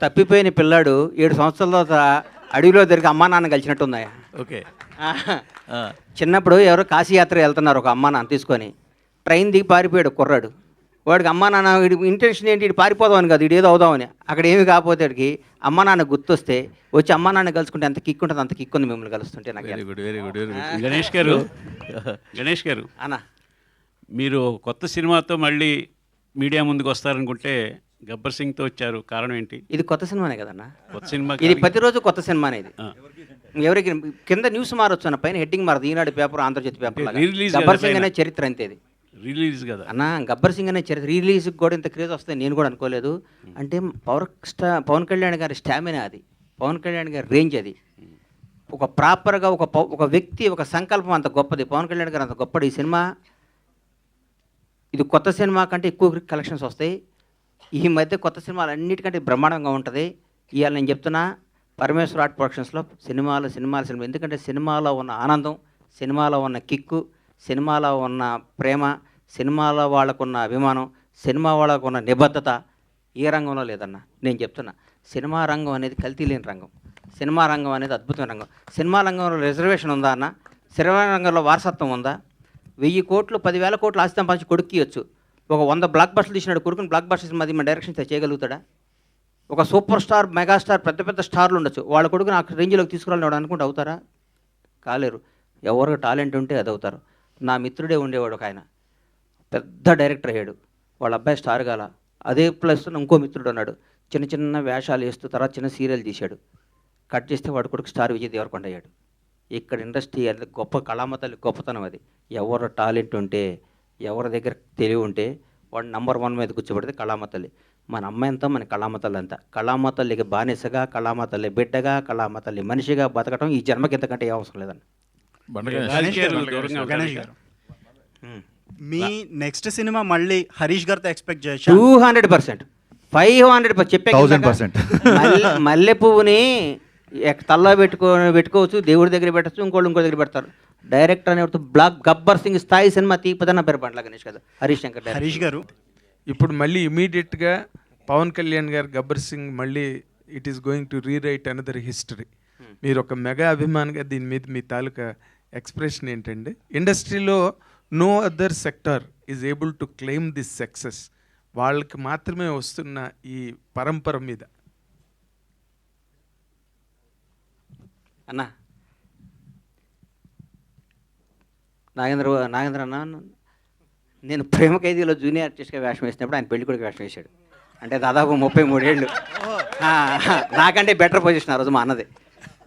తప్పిపోయిన పిల్లాడు ఏడు సంవత్సరాల తర్వాత అడవిలో దొరికి అమ్మా నాన్న కలిసినట్టుందాయా ఓకే. చిన్నప్పుడు ఎవరో కాశీయాత్ర వెళ్తున్నారు ఒక అమ్మా నాన్న తీసుకొని. ట్రైన్ దిగి పారిపోయాడు కుర్రాడు. వాడికి అమ్మా నాన్న వీడి ఇంటెన్షన్ ఏంటి? ఇటు పారిపోదామని కాదు ఇటు ఏదో అవుదామని. అక్కడ ఏమి కాకపోతే వాడికి అమ్మా నాన్న గుర్తొస్తే వచ్చి అమ్మా నాన్న కలుసుకుంటే ఎంత కిక్ ఉంటుంది అంత కిక్ ఉంది మిమ్మల్ని కలుస్తుంటే నాకు very good very good very good Ganesh గారు గణేష్ గారు అన్న. మీరు కొత్త సినిమాతో మళ్ళీ మీడియా ముందుకు వస్తారనుకుంటే గబ్బర్ సింగ్తో వచ్చారు. కారణం ఏంటి? ఇది కొత్త సినిమానే కదన్న? కొత్త సినిమా ఇది ప్రతిరోజు కొత్త సినిమానే ఇది. ఆ. ఎవరికి కింద న్యూస్ మారొచ్చు అన్న పైన హెడ్డింగ్ మారదు. Eenadu paper Andhra Jyothi paper Gabbar Singh. అనే చరిత్ర అంతే ఇది. రిలీజ్ కదా. అన్న గబ్బర్ సింగ్ అనే చరిత్ర రిలీజ్కి కూడా ఇంత క్రేజ్ వస్తుంది నేను కూడా అనుకోలేదు. అంటే పవర్ స్టా పవన్ కళ్యాణ్ గారి స్టామినా అది. పవన్ కళ్యాణ్ గారి రేంజ్ అది. ఒక ప్రాపర్గా ఒక ఒక వ్యక్తి ఒక సంకల్పం అంత గొప్పది. పవన్ కళ్యాణ్ గారు అంత గొప్పది ఈ సినిమా. ఇది కొత్త సినిమా కంటే ఎక్కువ కలెక్షన్స్ వస్తాయి. ఈ మధ్య కొత్త సినిమాలు అన్నిటికంటే బ్రహ్మాండంగా ఉంటుంది. ఇవాళ నేను చెప్తున్నా పరమేశ్వర ఆర్ట్ ప్రొడక్షన్స్లో సినిమాలు సినిమాలు సినిమా ఎందుకంటే సినిమాలో ఉన్న ఆనందం సినిమాలో ఉన్న కిక్కు సినిమాలో ఉన్న ప్రేమ సినిమాలో వాళ్ళకున్న అభిమానం సినిమా వాళ్ళకున్న నిబద్ధత ఏ రంగంలో లేదన్న నేను చెప్తున్నా. సినిమా రంగం అనేది కల్తీ లేని రంగం. సినిమా రంగం అనేది అద్భుతమైన రంగం. సినిమా రంగంలో రిజర్వేషన్ ఉందా అన్న? సినిమా రంగంలో వారసత్వం ఉందా? వెయ్యి కోట్లు పదివేల కోట్లు ఆస్తి సంపాదించి కొడుకు ఒక వంద బ్లాక్ బస్టర్లు తీసినాడు. కొడుకుని బ్లాక్ బస్టర్స్ మధ్య మన డైరెక్షన్ చేయగలుగుతాడా? ఒక సూపర్ స్టార్ మెగాస్టార్ పెద్ద పెద్ద స్టార్లు ఉండొచ్చు. వాళ్ళ కొడుకు నాకు రేంజ్లోకి తీసుకురాలని వాడు అనుకుంటే అవుతారా? కాలేరు. ఎవరికి టాలెంట్ ఉంటే అది అవుతారు. నా మిత్రుడే ఉండేవాడు ఒక ఆయన. పెద్ద డైరెక్టర్ అయ్యాడు. వాళ్ళ అబ్బాయి స్టార్ గాల. అదే ప్లస్ ఇంకో మిత్రుడు ఉన్నాడు. చిన్న చిన్న వేషాలు వేస్తూ తర్వాత చిన్న సీరియల్ తీశాడు. కట్ చేస్తే వాడు కొడుకు స్టార్ విజయ్ దేవరకొండ అయ్యాడు. ఇక్కడ ఇండస్ట్రీ అది గొప్ప కళామతల్లి గొప్పతనం అది. ఎవరు టాలెంట్ ఉంటే ఎవరి దగ్గర తెలివి ఉంటే వాడు నంబర్ వన్ మీద కూర్చోబెడితే కళామతల్లి. మన అమ్మాయి అంతా మన కళామతల్లి అంతా. కళామతల్లికి బానిసగా కళామతల్లి బిడ్డగా కళామతల్లి మనిషిగా బతకడం ఈ జన్మకి ఇంతకంటే ఏ అవసరం లేదండి. మీ నెక్స్ట్ సినిమా మళ్ళీ హరీష్ గారితో ఎక్స్పెక్ట్ చేయొచ్చా two hundred percent. Five hundred చెప్పే Thousand percent. మల్లె పువ్వుని తల్లో పెట్టుకో పెట్టుకోవచ్చు దేవుడి దగ్గర పెట్టచ్చు ఇంకోళ్ళు ఇంకో దగ్గర పెడతారు. డైరెక్టర్ అనే బ్లాక్ గబ్బర్ సింగ్ స్థాయి సినిమా తీపదన్న పేరు బండ్ల గణేష్ కదా హరీష్ శంకర్. హరీష్ గారు. ఇప్పుడు మళ్ళీ ఇమీడియట్గా పవన్ కళ్యాణ్ గారు గబ్బర్ సింగ్ మళ్ళీ it is going to rewrite another history. మీరు ఒక మెగా అభిమానిగా దీని మీద మీ తాలూకా ఎక్స్ప్రెషన్ ఏంటండి? ఇండస్ట్రీలో no other sector is able to claim this success. వాళ్ళకి మాత్రమే వస్తున్న ఈ పరంపర మీద. అన్న. నాగేంద్ర నాగేంద్ర అన్న నేను ప్రేమ ఖైదీలో జూనియర్ ఆర్టిస్ట్గా వేషం వేసినప్పుడు ఆయన పెళ్ళి కొడుకు వేషం వేశాడు. అంటే దాదాపు ముప్పై మూడేళ్ళు. నాకంటే బెటర్ పొజిషన్ ఆ రోజు మా అన్నది.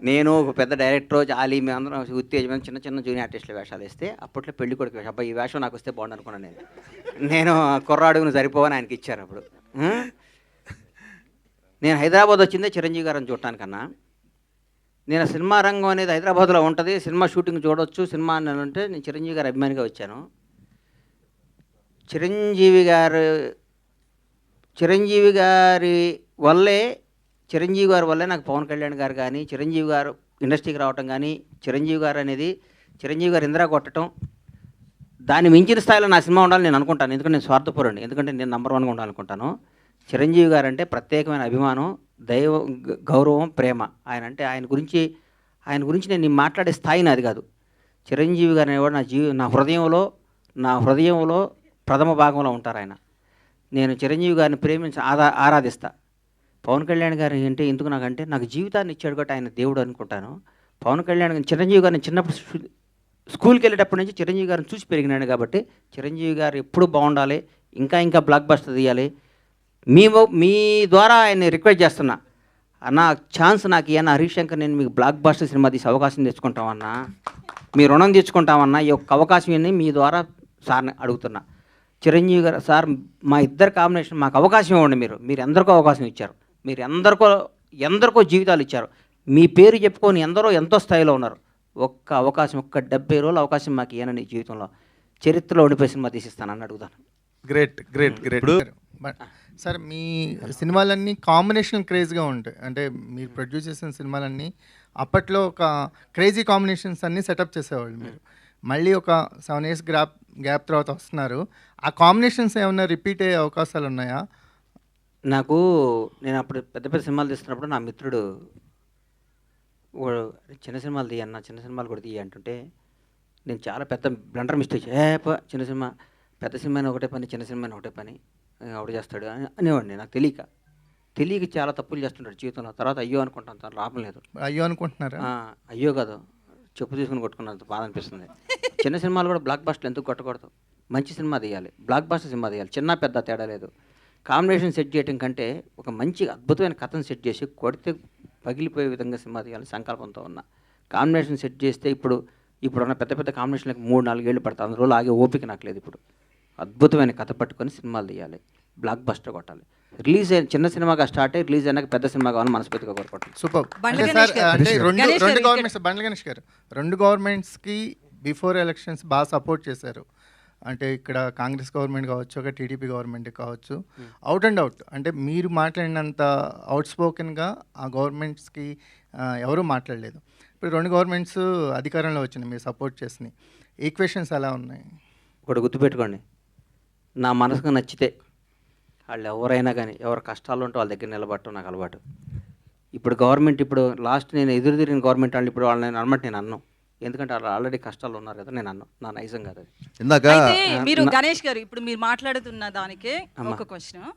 నేను ఒక పెద్ద డైరెక్టర్ జాలి అందరం ఉత్తేజమైన చిన్న చిన్న జూనియర్ ఆర్టిస్టుల వేషాలు వేస్తే అప్పట్లో పెళ్ళి కొడుకు వేషం. అబ్బాయి ఈ వేషం నాకు వస్తే బాగుండు అనుకున్నాను నేను. నేను కుర్రాడుగును సరిపోవని ఆయనకి ఇచ్చారు అప్పుడు. నేను హైదరాబాద్ వచ్చిందే చిరంజీవి గారిని చూడటానికన్నా. నేను సినిమా రంగం అనేది హైదరాబాద్లో ఉంటుంది. సినిమా షూటింగ్ చూడొచ్చు. సినిమా అని అంటే నేను చిరంజీవి గారి అభిమానిగా వచ్చాను. చిరంజీవి గారు చిరంజీవి గారి వల్లే చిరంజీవి గారి వల్లే నాకు పవన్ కళ్యాణ్ గారు కానీ చిరంజీవి గారు ఇండస్ట్రీకి రావటం కానీ చిరంజీవి గారు అనేది చిరంజీవి గారు ఇందిరా కొట్టడం దాన్ని మించిన స్థాయిలో నా సినిమా ఉండాలని నేను అనుకుంటాను. ఎందుకంటే నేను స్వార్థపూరండి ఎందుకంటే నేను నెంబర్ వన్గా ఉండాలనుకుంటాను. చిరంజీవి గారు అంటే ప్రత్యేకమైన అభిమానం దైవ గౌరవం ప్రేమ. ఆయన అంటే ఆయన గురించి ఆయన గురించి నేను మాట్లాడే స్థాయి నాది కాదు. చిరంజీవి గారు అనేవాడు నా జీవి నా హృదయంలో నా హృదయంలో ప్రథమ భాగంలో ఉంటారు ఆయన నేను చిరంజీవి గారిని ప్రేమించి ఆదా ఆరాధిస్తా. పవన్ కళ్యాణ్ గారు అంటే ఎందుకు నాకంటే నాకు జీవితాన్ని ఇచ్చాడు కాబట్టి ఆయన దేవుడు అనుకుంటాను. పవన్ కళ్యాణ్ గారిని చిరంజీవి గారిని చిన్నప్పుడు స్కూల్కి వెళ్ళేటప్పటి నుంచి చిరంజీవి గారిని చూసి పెరిగినాడు కాబట్టి చిరంజీవి గారు ఎప్పుడు బాగుండాలి ఇంకా ఇంకా బ్లాక్ బస్టర్ తీయాలి మీ మొ- ద్వారా ఆయన్ని రిక్వెస్ట్ చేస్తున్నా. అన్న ఛాన్స్ నాకు ఇయ్యన్న హరీష్ శంకర్ నేను మీకు బ్లాక్ బస్టర్ సినిమా తీసి అవకాశం తెచ్చుకుంటామన్నా. మీ రుణం తెచ్చుకుంటామన్నా ఈ యొక్క అవకాశం మీ ద్వారా సార్ని అడుగుతున్నా. చిరంజీవి గారు సార్ మా ఇద్దరు కాంబినేషన్ మాకు అవకాశం ఇవ్వండి మీరు. మీరు ఎందరికో అవకాశం ఇచ్చారు. మీరు ఎందరికో ఎందరికో జీవితాలు ఇచ్చారు. మీ పేరు చెప్పుకొని ఎందరో ఎంతో స్థాయిలో ఉన్నారు. ఒక్క అవకాశం ఒక్క డెబ్బై రోజులు అవకాశం మాకు ఈ జీవితంలో. చరిత్రలో ఉండిపోయి సినిమా తీసిస్తానని అడుగుతాను. గ్రేట్ గ్రేట్ గ్రేట్ సార్ మీ సినిమాలన్నీ కాంబినేషన్ క్రేజ్గా ఉంటాయి. అంటే మీరు ప్రొడ్యూస్ చేసిన సినిమాలన్నీ అప్పట్లో ఒక క్రేజీ కాంబినేషన్స్ అన్నీ సెటప్ చేసేవాళ్ళు మీరు. మళ్ళీ ఒక సెవెన్ ఇయర్స్ గ్యాప్ గ్యాప్ తర్వాత వస్తున్నారు. ఆ కాంబినేషన్స్ ఏమైనా రిపీట్ అయ్యే అవకాశాలు ఉన్నాయా? నాకు నేను అప్పుడు పెద్ద పెద్ద సినిమాలు తీస్తున్నప్పుడు నా మిత్రుడు చిన్న సినిమాలు తీయన్న చిన్న సినిమాలు కూడా తీయ అంటుంటే నేను చాలా పెద్ద బ్లండర్ మిస్టేక్ ఏ చిన్న సినిమా పెద్ద సినిమా ఒకటే పని చిన్న సినిమా ఒకటే పని. ఆవిడ చేస్తాడు అని అనేవాడిని నాకు తెలియక. తెలియక చాలా తప్పులు చేస్తుంటాడు జీవితంలో. తర్వాత అయ్యో అనుకుంటాను తను లాభం లేదు. అయ్యో అనుకుంటున్నారా? అయ్యో కాదు చెప్పు తీసుకుని కొట్టుకున్నంత బాధ అనిపిస్తుంది. చిన్న సినిమాలు కూడా బ్లాక్ బాస్టర్ ఎందుకు కొట్టకూడదు? మంచి సినిమా తీయాలి. బ్లాక్ బాస్టర్ సినిమా తీయాలి. చిన్న పెద్ద తేడా లేదు. కాంబినేషన్ సెట్ చేయడం కంటే ఒక మంచి అద్భుతమైన కథను సెట్ చేసి కొడితే పగిలిపోయే విధంగా సినిమా తీయాలి సంకల్పంతో ఉన్న. కాంబినేషన్ సెట్ చేస్తే ఇప్పుడు ఇప్పుడున్న పెద్ద పెద్ద కాంబినేషన్లకు మూడు నాలుగేళ్ళు పడతాయి. అందులో ఆగే ఓపిక నాకు లేదు ఇప్పుడు. అద్భుతమైన కథ పట్టుకొని సినిమాలు తీయాలి. బ్లాక్ బస్టర్ కొట్టాలి. రిలీజ్ అయిన చిన్న సినిమాగా స్టార్ట్ అయ్యి రిలీజ్ అయినాక పెద్ద సినిమా కావాలని మనస్ఫూర్తిగా కోరుకుంటాను సూపర్. అంటే రెండు రెండు గవర్నమెంట్స్ బండ్ల గణేష్ గారు. రెండు గవర్నమెంట్స్కి బిఫోర్ ఎలక్షన్స్ బాగా సపోర్ట్ చేశారు. అంటే ఇక్కడ కాంగ్రెస్ గవర్నమెంట్ కావచ్చు ఒక టీడీపీ గవర్నమెంట్ కావచ్చు. అవుట్ అండ్ అవుట్ అంటే మీరు మాట్లాడినంత అవుట్ స్పోకెన్గా ఆ గవర్నమెంట్స్కి ఎవరూ మాట్లాడలేదు. ఇప్పుడు రెండు గవర్నమెంట్స్ అధికారంలో వచ్చినాయి మీరు సపోర్ట్ చేసినాయి. ఈక్వేషన్స్ ఎలా ఉన్నాయి? ఒకటి గుర్తుపెట్టుకోండి. నా మనసుకు నచ్చితే వాళ్ళు ఎవరైనా కానీ ఎవరు కష్టాలు ఉంటే వాళ్ళ దగ్గర నిలబడటం నాకు అలవాటు. ఇప్పుడు గవర్నమెంట్ ఇప్పుడు లాస్ట్ నేను ఎదురు తిరిగిన గవర్నమెంట్ వాళ్ళు ఇప్పుడు వాళ్ళని అనమాట నేను అన్నాను ఎందుకంటే వాళ్ళు ఆల్రెడీ కష్టాలు ఉన్నారు కదా నేను అన్నాను నా నైజం కాదు అది. ఇందాక అయితే మీరు గణేష్ గారు ఇప్పుడు మీరు మాట్లాడుతున్న దానికే ఒక క్వశ్చన్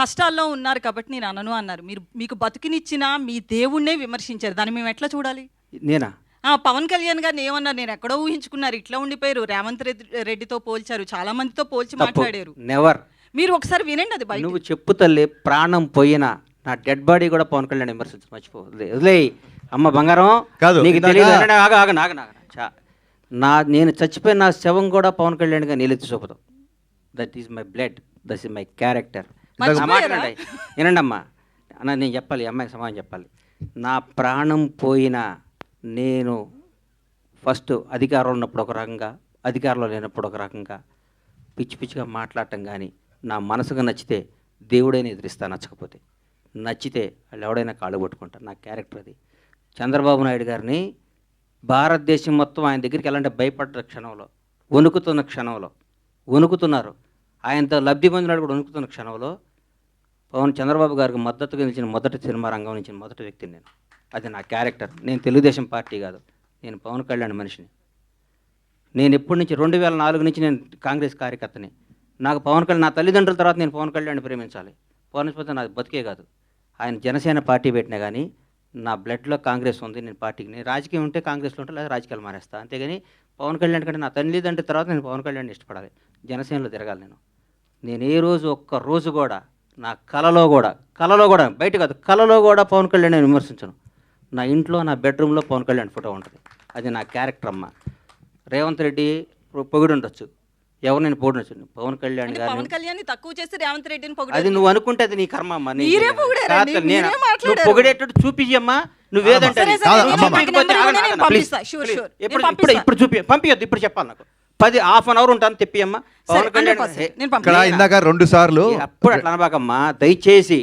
కష్టాల్లో ఉన్నారు కాబట్టి నేను అనను అన్నారు. మీరు మీకు బతుకునిచ్చిన మీ దేవుణ్ణే విమర్శించారు. దాన్ని మేము ఎట్లా చూడాలి? నేనా? ఆ పవన్ కళ్యాణ్ గారిని ఏమన్నారు? నేను ఎక్కడో ఊహించుకున్నారు. ఇట్లా ఉండిపోయారు. రేవంత్ రెడ్డి రెడ్డితో పోల్చారు. చాలా మందితో పోల్చి తప్పు. మాట్లాడారు. నెవర్ మీరు ఒకసారి వినండి అది బయట. నువ్వు చెప్పు తల్లి ప్రాణం పోయినా నా డెడ్ బాడీ కూడా పవన్ కళ్యాణ్ విమర్శించు మర్చిపో వదిలే- వదిలేయ్ అమ్మ బంగారం కాదు, నీకు ఇందాక- తెలియదు. ఆగ ఆగ ఆగ ఆగ చా. నా నేను చచ్చిపోయిన నా శవం కూడా పవన్ కళ్యాణ్గా నీళ్ళెత్తి చూపదు. That is my blood that is my character మర్చిపోయారా? వినండి. అమ్మా అన్న నేను చెప్పాలి ఈ అమ్మాయికి సమాధానం చెప్పాలి. నా ప్రాణం పోయినా నేను ఫస్ట్ అధికారంలో ఉన్నప్పుడు ఒక రకంగా అధికారంలో లేనప్పుడు ఒక రకంగా పిచ్చి పిచ్చిగా మాట్లాడటం కానీ నా మనసుకు నచ్చితే దేవుడైనా ఎదిరిస్తా నచ్చకపోతే. నచ్చితే వాళ్ళు ఎవడైనా కాళ్ళు పట్టుకుంటారు. నా క్యారెక్టర్ అది. చంద్రబాబు నాయుడు గారిని భారతదేశం మొత్తం ఆయన దగ్గరికి వెళ్ళాలంటే భయపడ్డ క్షణంలో. వణుకుతున్న క్షణంలో. వణుకుతున్నారు. ఆయనతో లబ్ధి పొందినాడు కూడా వణుకుతున్న క్షణంలో. పవన్ చంద్రబాబు గారికి మద్దతుగా నిలిచిన మొదటి సినిమా రంగం నుంచి మొదటి వ్యక్తిని నేను. అది నా క్యారెక్టర్. నేను తెలుగుదేశం పార్టీ కాదు. నేను పవన్ కళ్యాణ్ మనిషిని. నేను ఎప్పటి నుంచి రెండు వేల నాలుగు నుంచి నేను కాంగ్రెస్ కార్యకర్తని. నాకు పవన్ కళ్యాణ్ నా తల్లిదండ్రుల తర్వాత నేను పవన్ కళ్యాణ్ ప్రేమించాలి. పవన్ పోతే నాకు బతికే కాదు. ఆయన జనసేన పార్టీ పెట్టినా కానీ నా బ్లడ్లో కాంగ్రెస్ ఉంది నేను పార్టీకి నేను రాజకీయం ఉంటే కాంగ్రెస్లో ఉంటే లేదా రాజకీయాలు మానేస్తా. అంతేగాని పవన్ కళ్యాణ్ కంటే నా తల్లిదండ్రుల తర్వాత నేను పవన్ కళ్యాణ్ ఇష్టపడాలి. జనసేనలో తిరగాలి నేను. నేను ఏ రోజు ఒక్క రోజు కూడా నా కలలో కూడా కలలో కూడా బయట కాదు కలలో కూడా పవన్ కళ్యాణ్ నేను విమర్శించను. నా ఇంట్లో నా బెడ్రూమ్లో పవన్ కళ్యాణ్ ఫోటో ఉంటుంది. అది నా క్యారెక్టర్ అమ్మ. రేవంత్ రెడ్డి పొగిడి ఉండొచ్చు. ఎవరు నేను పొగిడొచ్చు పవన్ కళ్యాణ్ గారిని పవన్ కళ్యాణ్ తక్కువ చేసి రేవంత్ రెడ్డిని అది పొగిడారు నువ్వు అనుకుంటే అది నీ కర్మ అమ్మా నీ- మీరే పొగిడారండి, కాదు, నేను- నువ్వు. పొగిడేటట్టు చూపించమ్మా నువ్వేదంటే అది. ఇప్పుడు ఇప్పుడు. ఇప్పుడు చూపి పంపించొద్దు ఇప్పుడు చెప్పాలి నాకు. పది హాఫ్ అన్ అవర్ ఉంటాను తెప్పి అమ్మా పవన్ కళ్యాణ్ 100% హే, నేను ఇక్కడ పంపిస్తా. ఇందాక రెండు సార్లు అప్పుడు అట్లా అనబాకమ్మా. దయచేసి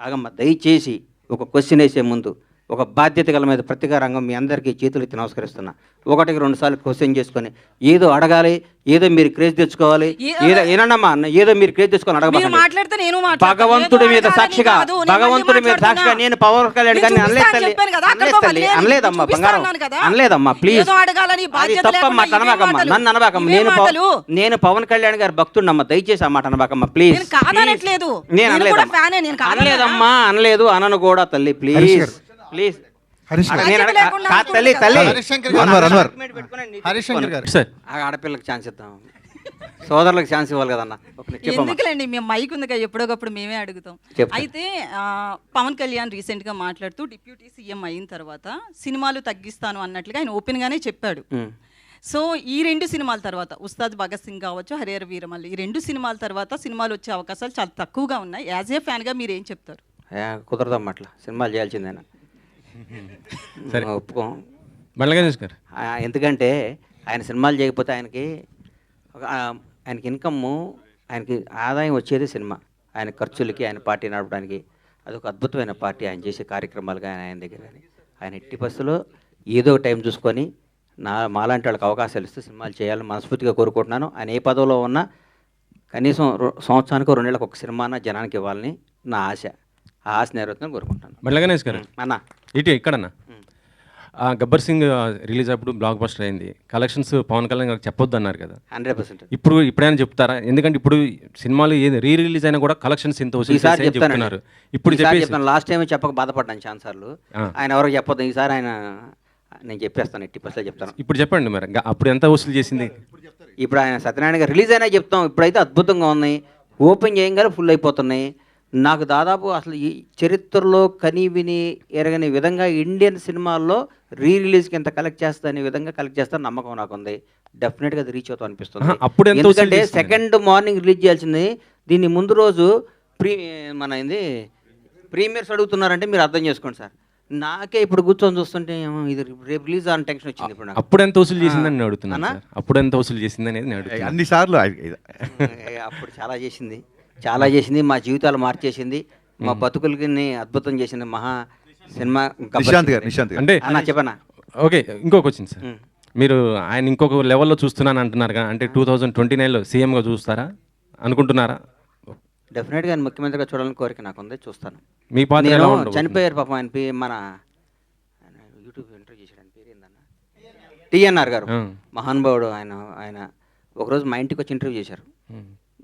ఆగమ్మా దయచేసి ఒక క్వశ్చన్ వేసే ముందు. ఒక బాధ్యత గల మీద ప్రతిగా రంగం మీ అందరికీ చేతులు ఎత్తి నమస్కరిస్తున్నా ఒకటికి రెండు సార్లు క్వశ్చన్ చేసుకొని ఏదో అడగాలి ఏదో మీరు క్రేజ్ తెచ్చుకోవాలి ఏదో ఏనమ్మా అన్న ఏదో మీరు క్రేజ్ తెచ్చుకొని మాట్లాడతా. భగవంతుడి మీద సాక్షిగా భగవంతుడి మీద సాక్షిగా. నేను పవన్ కళ్యాణ్ నేను గారిని అనలేదు తల్లి. అనలేదమ్మా బంగారం. అనలేదమ్మా ప్లీజ్ ఏదో అడగాలని అది బాధ్యత తప్ప లేకుండా మాట ఇవే అనబాకమ్మా. నన్ను అనబాకమ్మ నేను. నేను పవన్ కళ్యాణ్ గారు భక్తుడినమ్మా దయచేసి ఆ మాట అనబాకమ్మా ప్లీజ్ నేను కాదనట్లేదు. నేను నేను కూడా అనలేదమ్మా ఫ్యానే, నేను కాదనలా. అనలేదమ్మా అనలేదు అనను కూడా తల్లి ప్లీజ్ ప్లీజ్. తల్లి తల్లి. అన్వర్, అన్వర్. గారు. సార్ ఆడపిల్లకి ఛాన్స్ ఇద్దాం. సోదరులకు ఛాన్స్ ఇవ్వాలి కదన్న. ఎందుకులేండి మేము మైక్ ఉంది కదా ఎప్పుడోకప్పుడు మేమే అడుగుతాం. అయితే పవన్ కళ్యాణ్ రీసెంట్గా మాట్లాడుతూ డిప్యూటీ సీఎం అయిన తర్వాత సినిమాలు తగ్గిస్తాను అన్నట్లుగా ఆయన ఓపెన్ గానే చెప్పాడు. సో ఈ రెండు సినిమాల తర్వాత ఉస్తాద్ భగత్ సింగ్ కావచ్చు హరిహర వీరమల్లి ఈ రెండు సినిమాల తర్వాత సినిమాలు వచ్చే అవకాశాలు చాలా తక్కువగా ఉన్నాయి. యాజ్ ఏ ఫ్యాన్గా మీరు ఏం చెప్తారు? ఏ, కుదరదమ్మా అట్లా. సినిమాలు చేయాల్సిందేనా? సరే. ఒప్పుకోం బండ్ల గణేష్ గారు. ఆ, ఎందుకంటే ఆయన సినిమాలు చేయకపోతే ఆయనకి ఒక, ఆయనకి ఇన్కమ్ ఆయనకి ఆదాయం వచ్చేది సినిమా. ఆయన ఖర్చులకి ఆయన పార్టీ నడపడానికి. అదొక అద్భుతమైన పార్టీ ఆయన చేసే కార్యక్రమాలు కానీ ఆయన దగ్గర కానీ. ఆయన ఎట్టి బస్సులో ఏదో ఒక టైం చూసుకొని నా మాలాంటి వాళ్ళకి అవకాశాలు ఇస్తూ సినిమాలు చేయాలని మనస్ఫూర్తిగా కోరుకుంటున్నాను. ఆయన ఏ పదవిలో ఉన్నా కనీసం సంవత్సరానికి రెండు నెలలకు ఒక సినిమాన జనానికి ఇవ్వాలని నా ఆశ. ఆ ఆశ నెరవేరుతుందని కోరుకుంటాను. బండ్ల గణేష్ గారు. అన్న. ఇటు ఇక్కడన్నా. ఆ, గబ్బర్ సింగ్ రిలీజ్ అప్పుడు బ్లాక్ బస్టర్ అయింది. కలెక్షన్స్ పవన్ కళ్యాణ్ గారికి చెప్పొద్దు అన్నారు కదా. Hundred percent. ఇప్పుడు ఇప్పుడైనా చెప్తారా? ఎందుకంటే ఇప్పుడు సినిమాలు ఏది రీ రిలీజ్ అయినా కూడా కలెక్షన్స్ ఇంత ఈసారి చెప్తున్నారు. ఇప్పుడు చెప్తాను. లాస్ట్ టైం చెప్పక బాధపడ్డాను ఛాన్స్ సార్లు ఆ. ఆయన ఎవరికి చెప్పొద్దు. ఈసారి ఆయన నేను చెప్పేస్తాను. ఎట్టి పర్సెంట్ చెప్తాను. ఇప్పుడు చెప్పండి మరి. అప్పుడు ఎంత వసూలు చేసింది? ఇప్పుడు ఆయన సత్యనారాయణ గారు రిలీజ్ అయినా చెప్తాం. ఇప్పుడైతే అద్భుతంగా ఉన్నాయి ఓపెన్ చేయగానే ఫుల్ అయిపోతున్నాయి. నాకు దాదాపు అసలు ఈ చరిత్రలో కని విని ఎరగని విధంగా ఇండియన్ సినిమాల్లో రీ రిలీజ్కి ఎంత కలెక్ట్ చేస్తా అనే విధంగా కలెక్ట్ చేస్తా నమ్మకం నాకు ఉంది డెఫినెట్గా అది రీచ్ అవుతాం అనిపిస్తుంది. అప్పుడు ఎందుకంటే? సెకండ్ మార్నింగ్ రిలీజ్ చేయాల్సింది. దీన్ని ముందు రోజు ప్రీ మన ఏంది? ప్రీమియర్స్ అడుగుతున్నారంటే మీరు అర్థం చేసుకోండి సార్. నాకే ఇప్పుడు కూర్చొని చూస్తుంటే ఏమో ఇది రేపు రిలీజ్ అని టెన్షన్ వచ్చింది ఇప్పుడు నాకు. అప్పుడు ఎంత వసూలు చేసిందని నేను? సార్. అప్పుడు ఎంత వసూలు చేసింది అనేది అన్ని సార్లు అప్పుడు చాలా చేసింది. చాలా చేసింది మా జీవితాలు మార్చేసింది మా బతుకులకి అద్భుతం చేసింది మహా సినిమా గబ్బర్ నిశాంత్ సింగ్ గారు నిశాంత్ గారు. అంటే అన్న చెప్పనా? ఓకే ఇంకొక వచ్చింది సార్. మీరు ఆయన ఇంకొక లెవెల్లో చూస్తున్నాను అంటున్నారు కదా అంటే టూ థౌజండ్ ట్వంటీ నైన్లో సీఎంగా చూస్తారా? అనుకుంటున్నారా? డెఫినెట్గా ఆయన ముఖ్యమంత్రిగా చూడాలని కోరిక నాకు ఉంది చూస్తాను. మీ పాత్ర? చనిపోయారు పాపం ఆయన పే- మన ఆయన యూట్యూబ్ ఇంటర్వ్యూ చేశాడు ఆయన పేరు ఏందన్న? టిఎన్ఆర్ గారు. మహానుభావుడు ఆయన ఆయన. ఒకరోజు మా ఇంటికి వచ్చి ఇంటర్వ్యూ చేశారు.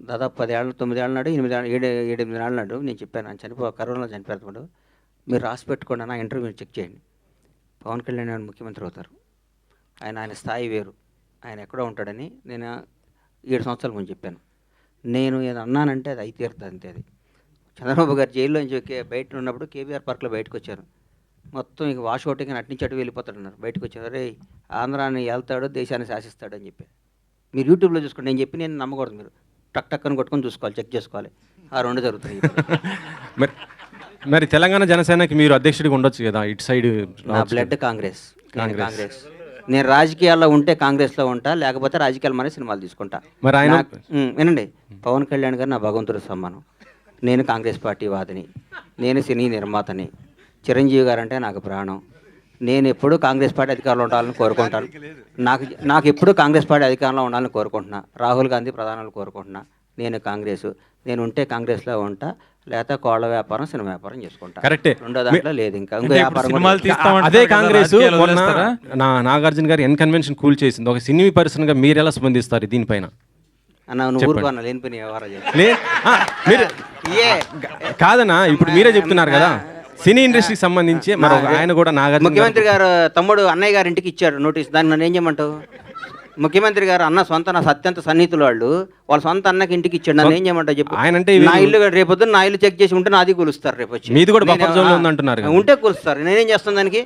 దాదాపు పదేళ్ళు తొమ్మిది ఏళ్ళ నాడు ఎనిమిది ఏడు ఏడెనిమిది ఏళ్ళ నాడు నేను చెప్పాను ఆయన చనిపో కరోనాలో చనిపోతున్నాడు మీరు రాసి పెట్టుకోండి నా ఇంటర్వ్యూ చెక్ చేయండి. పవన్ కళ్యాణ్ గారు ముఖ్యమంత్రి అవుతారు. ఆయన ఆయన స్థాయి వేరు. ఆయన ఎక్కడో ఉంటాడని నేను ఏడు సంవత్సరాల ముందు చెప్పాను. నేను ఏదో అన్నానంటే అది అయి తీరుతుంది అంతే అది. చంద్రబాబు గారు జైల్లో నుంచి బయట ఉన్నప్పుడు కేబీఆర్ పార్క్లో బయటకు వచ్చారు. మొత్తం ఇక వాష్ అవుట్ అటు నుంచి అటు వెళ్ళిపోతాడన్నారు బయటకు వచ్చారు. రే ఆంధ్రాని వెళ్తాడు దేశాన్ని శాసిస్తాడు అని చెప్పి. మీరు యూట్యూబ్లో చూసుకోండి. నేను చెప్పి నేను నమ్మకూడదు మీరు. టక్ టక్ అని కొట్టుకొని చూసుకోవాలి చెక్ చేసుకోవాలి. ఆ రెండు జరుగుతాయి. మరి మరి తెలంగాణ జనసేనకి మీరు అధ్యక్షుడిగా ఉండొచ్చు కదా ఇటు సైడ్ నా బ్లడ్ కాంగ్రెస్. నేను కాంగ్రెస్. నేను రాజకీయాల్లో ఉంటే కాంగ్రెస్లో ఉంటా లేకపోతే రాజకీయాలు మన సినిమాలు తీసుకుంటా. మరి ఆయన- నాకు- ఉమ్, వినండి. పవన్ కళ్యాణ్ గారు నా భగవంతుడి సమ్మానం. నేను కాంగ్రెస్ పార్టీ వాదిని. నేను సినీ నిర్మాతని. చిరంజీవి గారు అంటే నాకు ప్రాణం. నేను ఎప్పుడూ కాంగ్రెస్ పార్టీ అధికారంలో ఉండాలని కోరుకుంటాను. నాకు నాకు ఎప్పుడూ కాంగ్రెస్ పార్టీ అధికారంలో ఉండాలని కోరుకుంటున్నా. రాహుల్ గాంధీ ప్రధానాలు కోరుకుంటున్నా. నేను కాంగ్రెస్. నేను ఉంటే కాంగ్రెస్లో ఉంటా లేకపోతే కోళ్ళ వ్యాపారం సినిమా వ్యాపారం చేసుకుంటా. కరెక్టే. రెండో దాంట్లో లేదు. ఇంకా ఇంకో వ్యాపారం అదే కాంగ్రెస్? నా నాగార్జున గారు ఎన్ కన్వెన్షన్ కూల్ చేసింది. ఒక సినీ పర్సన్గా మీరు ఎలా స్పందిస్తారు దీనిపైన? అన్న నువ్వు లేనిపోయిన వ్యవహారం కాదన్నా ఇప్పుడు మీరే చెప్తున్నారు కదా. సినీ ఇండస్ట్రీకి సంబంధించి మరి ఒక ఆయన కూడా నాగార్జున ముఖ్యమంత్రి గారు తమ్ముడు అన్నయ్య గారి ఇంటికి ఇచ్చాడు నోటీస్. దాన్ని నన్ను ఏం చేయమంటావు? ముఖ్యమంత్రి గారు అన్న సొంత నా అత్యంత సన్నిహితులు వాళ్ళు. వాళ్ళ సొంత అన్నకి ఇంటికి ఇచ్చాడు. నన్ను ఏం చేయమంటావు చెప్పు. ఆయన అంటే నా ఇల్లు రేపొద్దు నా ఇల్లు చెక్ చేసి ఉంటే నాది కూలుస్తారు రేపు వచ్చి. మీది కూడా లో ఆ, ఉందంటున్నారు. ఉంటే కూలుస్తారు. నేనేం చేస్తాను దానికి?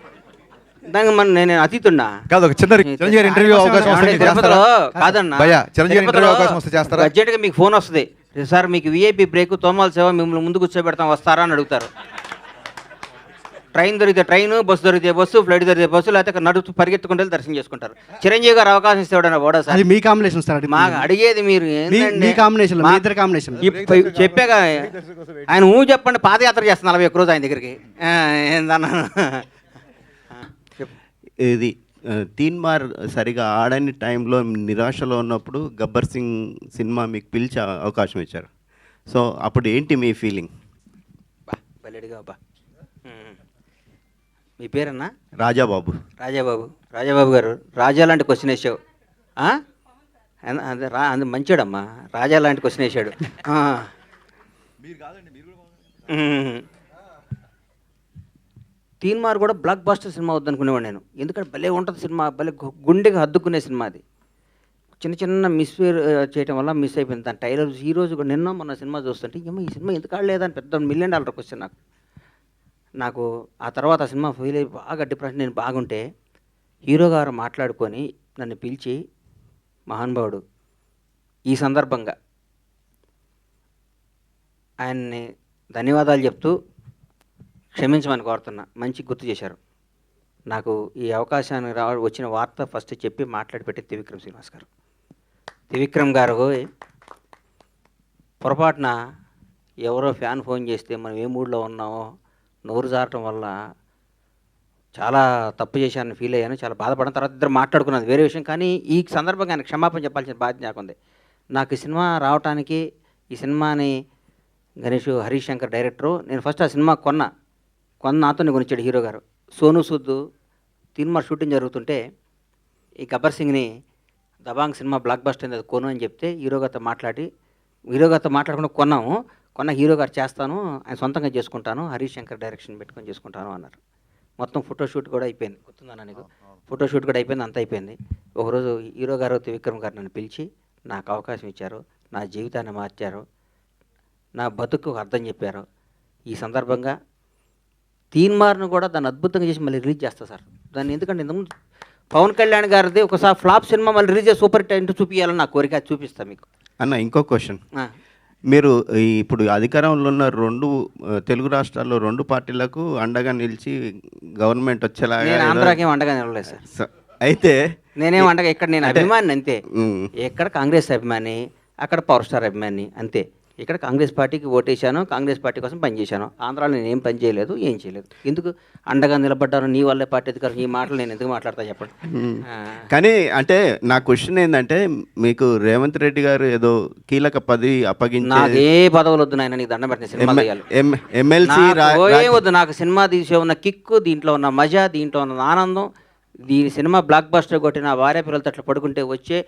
దానికి మన నేను అతీతున్నా. కాదు ఒక చిన్న చిరంజీవి గారి ఇంటర్వ్యూ అవకాశం తిరుపతిలో కాదన్నా. చిరంజీవి గారి ఇంటర్వ్యూ అవకాశం వస్తే చేస్తారా? బడ్జెట్గా మీకు ఫోన్ వస్తుంది. సార్ మీకు విఐపి బ్రేక్ తోమాల సేవ మిమ్మల్ని ముందు కూర్చోబెడతాం వస్తారా అని అడుగుతారు. ట్రైన్ దొరికితే ట్రైన్ బస్సు దొరికితే బస్సు ఫ్లైట్ దొరికితే బస్సు లేకపోతే నడుస్తూ పరిగెత్తుకుంటూ వెళ్ళి దర్శనం చేసుకుంటారు. చిరంజీవి గారు అవకాశం ఇస్తే ఎవడన్నా పోడా సార్? అది మీ కాంబినేషన్ సార్ అది మాకు అడిగేది మీరు మీ ఏంటండి? మీ కాంబినేషన్ మీ ఇద్దరు కాంబినేషన్ ఇప్ప- చెప్పాక ఆయన ఊ చెప్పండి పాదయాత్ర చేస్తాను నలభై ఒక్క రోజు ఆయన దగ్గరికి. ఆ, ఏందన్నా? చెప్పు. ఇది ఆ, తీన్మార్ సరిగా ఆడని టైంలో నిరాశలో ఉన్నప్పుడు గబ్బర్ సింగ్ సినిమా మీకు పిలిచే అవకాశం ఇచ్చారు. సో అప్పుడు ఏంటి మీ ఫీలింగ్ బా బా. ఉమ్. మీ పేరన్నా? రాజాబాబు. రాజాబాబు. రాజాబాబు గారు రాజా లాంటి క్వశ్చన్ వేసావు. అదే రా అది మంచోడమ్మా. రాజా లాంటి క్వశ్చన్ వేసాడు. తీన్మార్ కూడా బ్లాక్ బాస్టర్ సినిమా వద్దనుకునేవాడు నేను. ఎందుకంటే భలే ఉంటుంది సినిమా భలే గు- గుండెకి హద్దుకునే సినిమా అది. చిన్న చిన్న మిస్ చేయడం వల్ల మిస్ అయిపోయింది. దాని టైలర్ ఈ రోజు నిన్న మొన్న సినిమా చూస్తుంటే ఏమో ఈ సినిమా ఎందుకు ఆడలేదని పెద్ద మిలియన్ డాలర్ క్వశ్చన్ నాకు. నాకు ఆ తర్వాత ఆ సినిమా ఫీల్ అయ్యి బాగా డిప్రెషన్ నేను బాగుంటే హీరో గారు మాట్లాడుకొని నన్ను పిలిచి మహానుభావుడు ఈ సందర్భంగా ఆయన్ని ధన్యవాదాలు చెప్తూ క్షమించమని కోరుతున్నా. మంచి గుర్తు చేశారు. నాకు ఈ అవకాశాన్ని రా వచ్చిన వార్త ఫస్ట్ చెప్పి మాట్లాడి పెట్టి త్రివిక్రమ్ శ్రీనివాస్ గారు. త్రివిక్రమ్ గారు పొరపాటున ఎవరో ఫ్యాన్ ఫోన్ చేస్తే మనం ఏ మూడ్లో ఉన్నామో నోరు జారటం వల్ల చాలా తప్పు చేశానని ఫీల్ అయ్యాను. చాలా బాధపడిన తర్వాత ఇద్దరు మాట్లాడుకున్నది వేరే విషయం. కానీ ఈ సందర్భంగా ఆయన క్షమాపణ చెప్పాల్సిన బాధ్యత నాకుంది. నాకు ఈ సినిమా రావటానికి ఈ సినిమాని గణేష్ హరీష్ శంకర్ డైరెక్టరు నేను ఫస్ట్ ఆ సినిమా కొన్న కొన్న నాతోనే కొనిచ్చాడు హీరో గారు. సోను సూద్ తీన్మార్ షూటింగ్ జరుగుతుంటే ఈ గబ్బర్ సింగ్ని దబాంగ్ సినిమా బ్లాక్ బస్టర్ అయింది అది కొను అని చెప్తే హీరోగారితో మాట్లాడి హీరో గారితో మాట్లాడకుండా కొన్నాము. కొన్న హీరో గారు చేస్తాను ఆయన సొంతంగా చేసుకుంటాను హరీష్ శంకర్ డైరెక్షన్ పెట్టుకొని చేసుకుంటాను అన్నారు. మొత్తం ఫోటోషూట్ కూడా అయిపోయింది. గుర్తుందా నీకు? ఫోటోషూట్ కూడా అయిపోయింది అంతా అయిపోయింది. ఒకరోజు హీరో గారు త్రివిక్రమ్ గారు నన్ను పిలిచి నాకు అవకాశం ఇచ్చారు నా జీవితాన్ని మార్చారు నా బతుకు అర్థం చెప్పారు. ఈ సందర్భంగా తీన్మార్ను కూడా దాన్ని అద్భుతంగా చేసి మళ్ళీ రిలీజ్ చేస్తా సార్. దాన్ని ఎందుకంటే ఇంతకుముందు పవన్ కళ్యాణ్ గారిది ఒకసారి ఫ్లాప్ సినిమా మళ్ళీ రిలీజ్ చేసి సూపర్ హిట్ అంటే చూపించాలని నా కోరిక అది చూపిస్తాను మీకు. అన్న ఇంకో క్వశ్చన్. ఆ, మీరు ఇప్పుడు అధికారంలో ఉన్న రెండు తెలుగు రాష్ట్రాల్లో రెండు పార్టీలకు అండగా నిలిచి గవర్నమెంట్ వచ్చేలాగా నేను ఏదో- ఆంధ్రాకి ఏం అండగా నిలవలేదు సార్. అయితే నేనేం అండగా ఇక్కడ నేను అభిమాని అంతే. ఎక్కడ కాంగ్రెస్ అభిమాని అక్కడ పవర్ స్టార్ అభిమాని అంతే. ఇక్కడ కాంగ్రెస్ పార్టీకి ఓటేశాను కాంగ్రెస్ పార్టీ కోసం పనిచేశాను ఆంధ్రాలో నేను ఏం పని చేయలేదు ఏం చేయలేదు. ఎందుకు అండగా నిలబడ్డాను నీ వల్లే పార్టీ అధికారం ఈ మాటలు నేను ఎందుకు మాట్లాడతా చెప్పండి? కానీ అంటే నా క్వశ్చన్ ఏంటంటే మీకు రేవంత్ రెడ్డి గారు ఏదో కీలక పదవి అప్పగించే నాకు ఏ పదవులు వద్దు నాయన నీకు దండం పెట్టిన సినిమా ఎమ్మెల్సీ వద్దు నాకు సినిమా తీసే ఉన్న కిక్కు దీంట్లో ఉన్న మజా దీంట్లో ఉన్న ఆనందం దీని సినిమా బ్లాక్ బస్టర్ కొట్టి నా భార్య పిల్లలతో అట్లా పడుకుంటే వచ్చే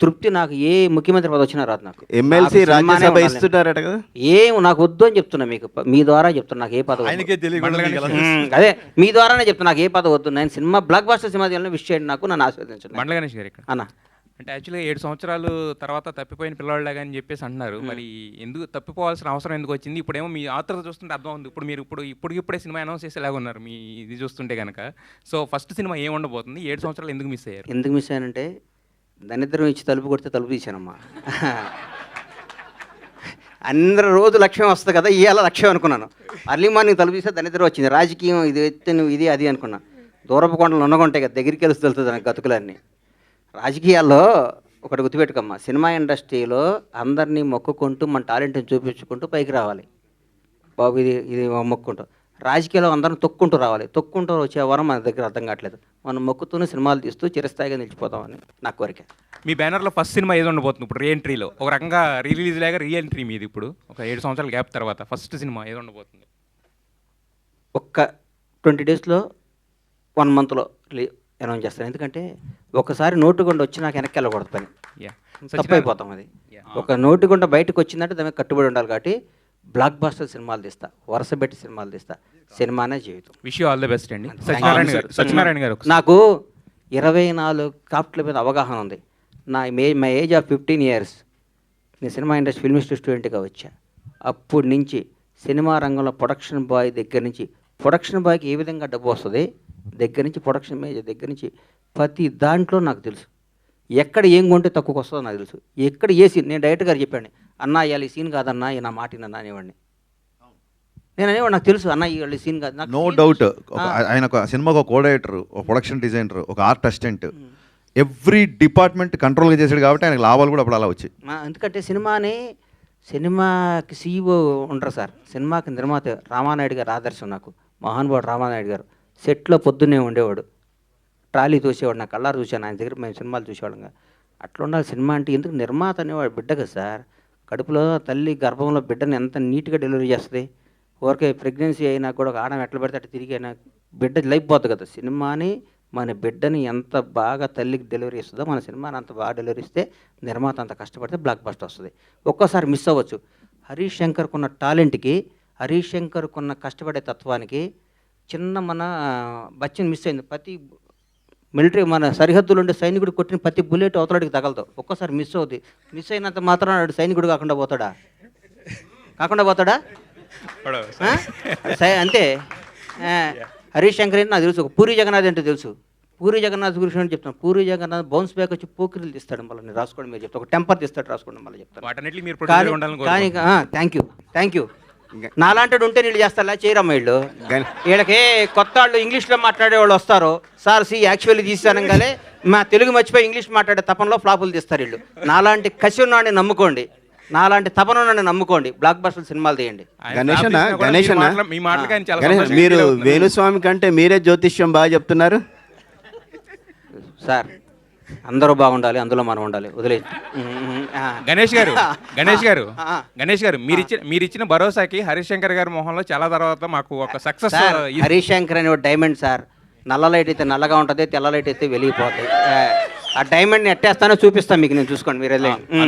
తృప్తి నాకు ఏ ముఖ్యమంత్రి పదవి వచ్చినా రాదు నాకు. ఎమ్మెల్సీ రాజ్యసభ. ఇస్తున్నారట కదా. ఏం నాకు వద్దు అని చెప్తున్నా మీకు. మీ ద్వారా చెప్తున్నా నాకు ఏ పదవి అదే మీ ద్వారానే చెప్తున్నా నాకు ఏ పదవి వద్దు. నేను సినిమా బ్లాక్ బస్టర్ సినిమా తీయాలని విష్ చేయండి నాకు నన్ను ఆశీర్వదించండి. మండల గణేష్ గారు ఇక్కడ. అన్న. అంటే యాక్చువల్గా ఏడు సంవత్సరాలు తర్వాత తప్పిపోయిన పిల్లవాళ్ళగా అని చెప్పేసి అంటున్నారు. మరి ఎందుకు తప్పిపోవాల్సిన అవసరం ఎందుకు వచ్చింది? ఇప్పుడేమో మీ ఆత్రత చూస్తుంటే అర్థం ఉంది ఇప్పుడు మీరు ఇప్పుడు ఇప్పుడు ఇప్పుడే సినిమా అనౌన్స్ చేసేలాగా ఉన్నారు మీ ఇది చూస్తుంటే కనుక సో ఫస్ట్ సినిమా ఏం ఉండబోతుంది? ఏడు సంవత్సరాలు ఎందుకు మిస్ అయ్యారు? ఎందుకు మిస్ అయ్యానంటే దరిద్రం ఇచ్చి తలుపు కొడితే తలుపు తీశానమ్మా. అందరు రోజు లక్ష్యం వస్తుంది కదా ఇవాళ లక్ష్యం అనుకున్నాను. అర్లీ మార్నింగ్ తలుపు తీస్తే దరిద్రం వచ్చింది. రాజకీయం ఇది ఎత్తే నువ్వు ఇది అది అనుకున్నా. దూరపు కొండలు ఉన్నగుంటాయి కదా దగ్గరికి వెళ్తే తెలుస్తుంది నాకు గతుకులన్నీ. రాజకీయాల్లో ఒకటి గుర్తుపెట్టుకోమ్మా సినిమా ఇండస్ట్రీలో అందరినీ మొక్కుకుంటూ మన టాలెంట్ని చూపించుకుంటూ పైకి రావాలి. బాబు ఇది ఇది మొక్కుంటూ. రాజకీయాల్లో అందరం తొక్కుంటూ రావాలి. తొక్కుంటూ వచ్చే వరం మన దగ్గర అర్థం కావట్లేదు. మనం మొక్కుతూనే సినిమాలు తీస్తూ చిరస్థాయిగా నిలిచిపోతామని నా కోరిక. మీ బ్యానర్లో ఫస్ట్ సినిమా ఏది ఉండబోతుంది ఇప్పుడు రీ ఎంట్రీలో ఒక రకంగా రిలీజ్ లాగా రీ ఎంట్రీ మీది ఇప్పుడు. ఒక ఏడు సంవత్సరాల గ్యాప్ తర్వాత ఫస్ట్ సినిమా ఏది ఉండబోతుంది. ఒక్క ట్వంటీ డేస్లో వన్ మంత్లో అనౌన్స్ చేస్తాను ఎందుకంటే ఒకసారి నోటుగుండ వచ్చి నాకు వెనక్కి వెళ్ళకూడదు పని. యా. తప్పైపోతాం అది. ఒక నోటిగుండ బయటకు వచ్చిందంటే దాని మీద కట్టుబడి ఉండాలి కాబట్టి బ్లాక్ బాస్టర్ సినిమాలు తీస్తా వరుస పెట్టి సినిమాలు తీస్తా సినిమానే జీవితం. విష్ ఆల్ ది బెస్ట్ అండి. సత్యనారాయణ గారు సత్యనారాయణ గారు ఒకసారి. నాకు ఇరవై నాలుగు క్రాఫ్ట్ల మీద అవగాహన ఉంది. నా my my age of fifteen years నేను సినిమా ఇండస్ట్రీ ఫిల్మ్ ఇన్స్టిట్యూట్ స్టూడెంట్గా వచ్చా. అప్పటి నుంచి సినిమా రంగంలో ప్రొడక్షన్ బాయ్ దగ్గర నుంచి ప్రొడక్షన్ బాయ్కి ఏ విధంగా డబ్బు వస్తుంది? దగ్గర నుంచి ప్రొడక్షన్ మేనేజర్ దగ్గర నుంచి ప్రతి దాంట్లో నాకు తెలుసు. ఎక్కడ ఏం కొంటే తక్కువకి వస్తుందో నాకు తెలుసు. ఎక్కడ ఏ సీన్ నేను డైరెక్టర్ గారు చెప్పాను అన్న ఇవాళ ఈ సీన్ కాదన్నా ఈ నా మాట వినన్నా అనేవాడిని. నేను అనేవాడు నాకు తెలుసు అన్న ఇవాళ సీన్ కాదు. నాకు నో డౌట్. ఆయన ఒక సినిమాకు ఒక కోడైటర్ ఒక ప్రొడక్షన్ డిజైనర్ ఒక ఆర్ట్ అసిస్టెంట్ ఎవ్రీ డిపార్ట్మెంట్ కంట్రోల్గా చేశాడు కాబట్టి ఆయనకు లాభాలు కూడా అప్పుడు అలా వచ్చాయి. ఎందుకంటే సినిమాని సినిమాకి సీఈఓ ఉండరు సార్. సినిమాకి నిర్మాత రామానాయుడు గారు ఆదర్శం నాకు. మహానుభావుడు రామానాయుడు గారు. సెట్లో పొద్దున్నే ఉండేవాడు. ట్రాలీ చూసేవాడు నా కళ్ళారు చూశాను. ఆయన దగ్గర మేము సినిమాలు చూసేవాళ్ళంగా. అట్లా ఉండాలి. సినిమా అంటే ఎందుకు? నిర్మాత అనేవాడు బిడ్డ కదా సార్. కడుపులో తల్లి గర్భంలో బిడ్డని ఎంత నీట్గా డెలివరీ చేస్తుంది? ఊరికే ప్రెగ్నెన్సీ అయినా కూడా ఒక ఆడం ఎట్లా పెడితే అట్లా తిరిగి అయినా బిడ్డ లైఫ్ పోతుంది కదా. సినిమాని మన బిడ్డని ఎంత బాగా తల్లికి డెలివరీ ఇస్తుందో మన సినిమాని అంత బాగా డెలివరీ ఇస్తే నిర్మాత అంత కష్టపడితే బ్లాక్ బస్టర్ వస్తుంది. ఒక్కోసారి మిస్ అవ్వచ్చు. హరీష్ శంకర్కున్న టాలెంట్కి హరీష్ శంకర్కున్న కష్టపడే తత్వానికి చిన్న మన బచ్చన్ మిస్ అయింది. ప్రతి మిలిటరీ మన సరిహద్దులు ఉండే సైనికుడు కొట్టిన ప్రతి బుల్లెట్ అవతలడికి తగలదు. ఒక్కోసారి మిస్ అవుద్ది. మిస్ అయినంత మాత్రం వాడు సైనికుడు కాకుండా పోతాడా? కాకుండా పోతాడా? అంతే. హరీష్ శంకర్ నాకు తెలుసు. ఒక పూరి జగన్నాథ్ అంటే తెలుసు. పూరి జగన్నాథ్ గురించి నేను చెప్తాను. పూరి జగన్నాథ్ బౌన్స్ బ్యాక్ వచ్చి పోకిరీలు తీస్తాడు మళ్ళీ నేను రాసుకోండి మీరు చెప్తాను ఒక టెంపర్ తీస్తాడు రాసుకోండి మళ్ళీ చెప్తాను. కానీ. థ్యాంక్ యూ థ్యాంక్ యూ నాలాంటి ఉంటే నీళ్ళు చేస్తారా? చేయరమ్మ వీళ్ళు. వీళ్ళకి కొత్త వాళ్ళు ఇంగ్లీష్లో మాట్లాడే వాళ్ళు వస్తారు. సార్ సి యాక్చువల్లీ తీసానంగానే మా తెలుగు మర్చిపోయి ఇంగ్లీష్ మాట్లాడే తపనలో ఫ్లాపులు తీస్తారు వీళ్ళు. నాలాంటి కసి ఉన్నాడిని నమ్ముకోండి. నాలాంటి తపన ఉన్నాడిని నమ్ముకోండి. బ్లాక్ బస్టర్ సినిమాలు తీయండి. గణేష్ మీరు. వేణుస్వామి కంటే మీరే జ్యోతిష్యం బాగా చెప్తున్నారు. సార్ అందరూ బాగుండాలి అందులో మనం ఉండాలి. వదిలే గణేష్ గారు గణేష్ గారు. గణేష్ గారు మీరు ఇచ్చిన మీరు ఇచ్చిన భరోసాకి హరీష్ శంకర్ గారి మొహంలో చాలా తర్వాత మాకు ఒక సక్సెస్ హరీష్ శంకర్ అనే డైమండ్ సార్. నల్ల లైట్ అయితే నల్లగా ఉంటుంది తెల్ల లైట్ అయితే వెలిగిపోతాయి. ఆ, డైమండ్ని ఎట్టేస్తానో చూపిస్తాను మీకు నేను చూసుకోండి మీరు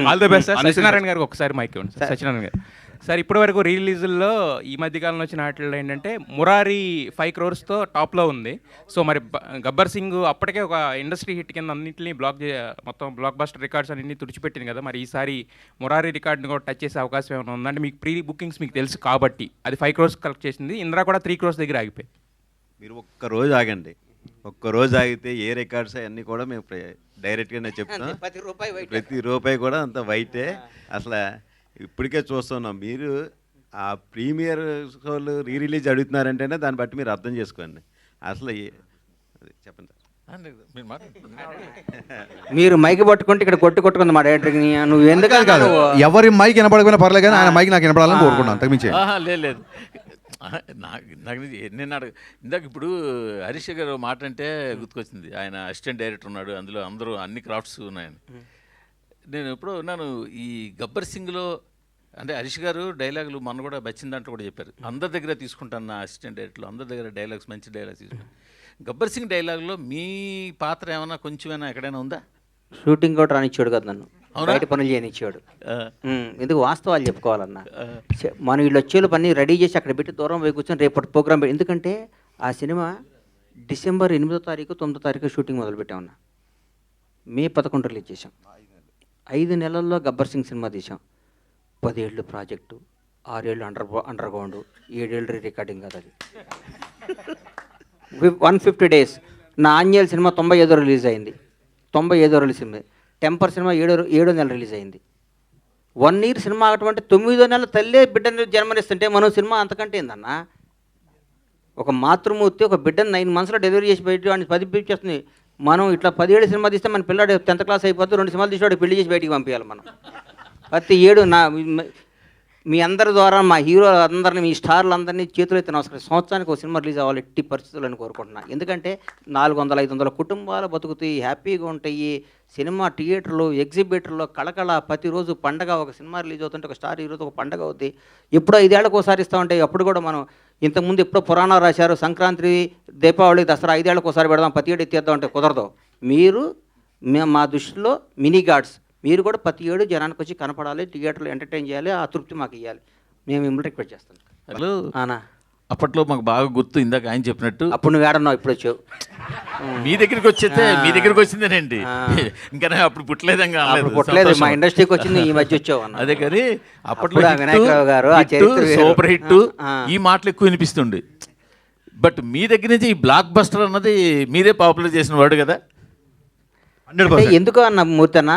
all the best sir. Satyanarayana గారికి ఒకసారి మైక్ ఇవ్వండి సత్యనారాయణ గారు. సార్ ఇప్పటి వరకు రిలీజుల్లో ఈ మధ్య కాలంలో వచ్చిన వాటిల్లో ఏంటంటే మురారి ఫైవ్ క్రోర్స్తో టాప్లో ఉంది. సో మరి గబ్బర్ సింగ్ అప్పటికే ఒక ఇండస్ట్రీ హిట్ కింద అన్నింటినీ బ్లాక్ చే మొత్తం బ్లాక్ బస్టర్ రికార్డ్స్ అన్నింటినీ తుడిచిపెట్టింది కదా మరి ఈసారి మురారి రికార్డ్ని కూడా టచ్ చేసే అవకాశం ఏమైనా ఉందంటే మీకు ప్రీ బుకింగ్స్ మీకు తెలుసు కాబట్టి అది ఫైవ్ క్రోర్స్ కలెక్ట్ చేసింది. ఇంద్రా కూడా త్రీ క్రోర్స్ దగ్గర ఆగిపోయి మీరు ఒక్క రోజు ఆగండి. ఒక్క రోజు ఆగితే ఏ రికార్డ్స్ అవన్నీ కూడా మేము డైరెక్ట్గానే చెప్తాం. ప్రతి రూపాయి వైట్. ప్రతి రూపాయి కూడా అంత వైటే. అసలు ఇప్పటికే చూస్తున్నాం. మీరు ఆ ప్రీమియర్ షోలు రీ రిలీజ్ అడుగుతున్నారంటేనే దాన్ని బట్టి మీరు అర్థం చేసుకోండి. అసలు చెప్పండి సార్. మీరు మైక్ పట్టుకుంటే ఇక్కడ కొట్టు కొట్టుకుంది మా డైరెక్టర్కి నువ్వు ఎందుకు కాదు? ఎవరి మైక్ వినపడకపోయినా పర్లేదు కానీ ఆయన మైక్ నాకు వినపడాలని కోరుకున్నాను ఆహా, లేదు నాకు నాకు నేను అడగ ఇందాక ఇప్పుడు హరీష్ గారు మాట అంటే గుర్తుకొచ్చింది. ఆయన అసిస్టెంట్ డైరెక్టర్ ఉన్నాడు. అందులో అందరూ అన్ని క్రాఫ్ట్స్ ఉన్నాయని. నేను ఎప్పుడో ఉన్నాను ఈ గబ్బర్ సింగ్లో అంటే హరీష్ గారు డైలాగులు మొన్న కూడా వచ్చిన దాంట్లో కూడా చెప్పారు. అందరి దగ్గర తీసుకుంటాను నా అసిస్టెంట్ డైరెక్టర్లు అందరి దగ్గర డైలాగ్స్ మంచి డైలాగ్స్ తీసుకుంటాను. గబ్బర్ సింగ్ డైలాగ్లో మీ పాత్ర ఏమైనా కొంచెమైనా ఎక్కడైనా ఉందా? షూటింగ్ కూడా రానిచ్చాడు కదా నన్ను? బయట పనులు చేయనిచ్చాడు ఎందుకు వాస్తవాలు చెప్పుకోవాలన్నా? మనం వీళ్ళు వచ్చేలు పని రెడీ చేసి అక్కడ పెట్టి దూరం పోయి కూర్చొని రేపటి ప్రోగ్రామ్ ఎందుకంటే ఆ సినిమా డిసెంబర్ ఎనిమిదో తారీఖు తొమ్మిదో తారీఖు షూటింగ్ మొదలుపెట్టామన్నా మే పదకొండు రిలీజ్ చేసాం ఐదు నెలల్లో గబ్బర్ సింగ్ సినిమా తీసాం పదేళ్ళు ప్రాజెక్టు ఆరేళ్ళు అండర్ అండర్ గ్రౌండ్ ఏడేళ్ళు రికార్డింగ్ కదా అది. One fifty days. నా ఆంజనేయుల సినిమా తొంభై ఐదో రిలీజ్ అయింది. తొంభై ఐదో రిలీజ్ అయింది టెంపర్ సినిమా ఏడో ఏడో నెల రిలీజ్ అయింది. వన్ ఇయర్ సినిమా అటువంటి తొమ్మిదో నెల తల్లే బిడ్డని జన్మనిస్తుంటే మనం సినిమా అంతకంటే ఏందన్నా? ఒక మాతృమూర్తి ఒక బిడ్డను నైన్ మంత్స్లో డెలివరీ చేసి బయట వాడిని పది చేస్తుంది. మనం ఇట్లా పదిహేడు సినిమా తీస్తే మన పిల్లాడు టెన్త్ క్లాస్ అయిపోతే రెండు సినిమాలు తీసి పెళ్ళి చేసి బయటికి పంపించాలి మనం. ప్రతి ఏడు నా మీ అందరి ద్వారా మా హీరో అందరిని మీ స్టార్లు అందరినీ చేతులు ఎత్తి నమస్కారం సంవత్సరానికి ఒక సినిమా రిలీజ్ అవ్వాలి ఎట్టి పరిస్థితులను కోరుకుంటున్నాను ఎందుకంటే నాలుగు వందల ఐదు వందల కుటుంబాలు బతుకుతాయి హ్యాపీగా ఉంటాయి. సినిమా థియేటర్లు ఎగ్జిబిటర్లు కళకళ ప్రతిరోజు పండగ ఒక సినిమా రిలీజ్ అవుతుంటే ఒక స్టార్ ఈరోజు ఒక పండగ అవుద్ది. ఎప్పుడో ఐదేళ్ళకు ఒకసారి ఇస్తూ ఉంటాయి. అప్పుడు కూడా మనం ఇంతకుముందు ఎప్పుడో పురాణాలు రాశారు సంక్రాంతి దీపావళి దసరా ఐదేళ్ళకు ఒకసారి పెడదాం ప్రతి ఏడు ఎత్తేద్దాం అంటే కుదరదు. మీరు మా దృష్టిలో మినీ గార్డ్స్ మీరు కూడా ప్రతి ఏడు జనానికి వచ్చి కనపడాలి థియేటర్లో ఎంటర్టైన్ చేయాలి ఆ తృప్తి మాకు ఇవ్వాలి మేము మిమ్మల్ని రిక్వెస్ట్ చేస్తాం. హలో? ఆనా అప్పట్లో మాకు బాగా గుర్తు ఇందాక ఆయన చెప్పినట్టు. అప్పుడు నువ్వు ఏడన్నావు ఇప్పుడు వచ్చావు. మీ దగ్గరికి వచ్చేస్తే మీ దగ్గరికి వచ్చిందేనండి ఇంకా నేను అప్పుడు పుట్టలేదంగా అప్పుడు పుట్టలేదు మా ఇండస్ట్రీకి వచ్చింది ఈ మధ్య వచ్చావు అన్న. అదే కానీ అప్పట్లో వినాయకరావు గారు. Super hit. ఈ మాటలు ఎక్కువ వినిపిస్తుండే. బట్ మీ దగ్గర నుంచి ఈ బ్లాక్ బస్టర్ అన్నది మీరే పాపులర్ చేసిన వాడు కదా? ఎందుకో అన్న మూర్తనా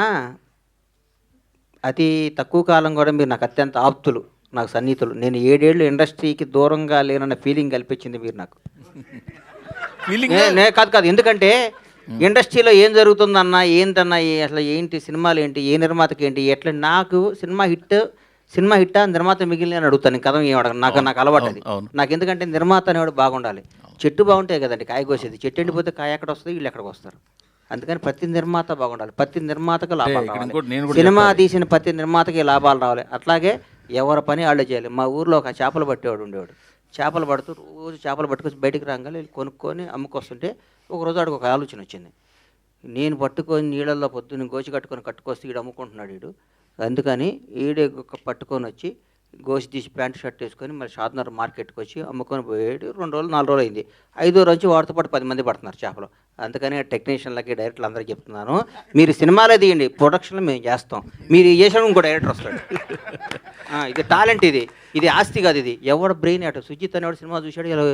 అతి తక్కువ కాలం కూడా మీరు నాకు అత్యంత ఆప్తులు నాకు సన్నిహితులు. నేను ఏడేళ్ళు ఇండస్ట్రీకి దూరంగా లేనన్న ఫీలింగ్ కల్పించింది మీరు నాకు. ఫీలింగ్ కాదు కాదు. ఎందుకంటే ఇండస్ట్రీలో ఏం జరుగుతుందన్న ఏంటన్నా ఏ- అసలు ఏంటి సినిమాలు ఏంటి ఏ నిర్మాతకి ఏంటి ఎట్లా నాకు సినిమా హిట్ సినిమా హిట్ నిర్మాత మిగిలిన అని అడుగుతాను. కథ ఏం అడగను. నాకు నాకు అలవాటు అది. నాకు ఎందుకంటే నిర్మాత అనేవాడు బాగుండాలి. చెట్టు బాగుంటే కదండి కాయ కోసేది. చెట్టు ఎండిపోతే కాయ ఎక్కడ వస్తుంది వీళ్ళు ఎక్కడికి వస్తారు? అందుకని ప్రతి నిర్మాత బాగుండాలి. ప్రతి నిర్మాతకు లాభాలు రావాలి. సినిమా. తీసిన ప్రతి నిర్మాతకి లాభాలు రావాలి. అట్లాగే ఎవరి పని వాళ్ళు చేయాలి. మా ఊర్లో ఒక చేపలు పట్టేవాడు ఉండేవాడు. చేపలు పడుతూ రోజు చేపలు పట్టుకొచ్చి బయటికి రాగానే కొనుక్కొని అమ్ముకొస్తుంటే ఒక రోజు ఆడికి ఒక ఆలోచన వచ్చింది. నేను పట్టుకొని నీళ్ళల్లో పొద్దున్న గోచి కట్టుకొని కట్టుకొస్తే ఈడు అమ్ముకుంటున్నాడు వీడు అందుకని ఈడే ఒక పట్టుకొని వచ్చి గోసి తీసి ప్యాంట్ షర్ట్ వేసుకొని మరి షాద్నర్ మార్కెట్కి వచ్చి అమ్ముకొని పోయాడు. రెండు రోజులు నాలుగు రోజులు అయింది. ఐదో రోజు వాడితో పాటు పది మంది పడుతున్నారు చేపలు. అందుకని టెక్నీషియన్లకి డైరెక్టర్లు అందరికీ చెప్తున్నాను మీరు సినిమాలే తీయండి ప్రొడక్షన్లో మేము చేస్తాం. మీరు చేసిన ఇంకో డైరెక్టర్ వస్తాడు. ఇది టాలెంట్ ఇది. ఇది ఆస్తి కాదు ఇది. ఎవడ బ్రెయిన్ అటు సుజిత్ అనేవాడు సినిమా చూశాడు ఇలా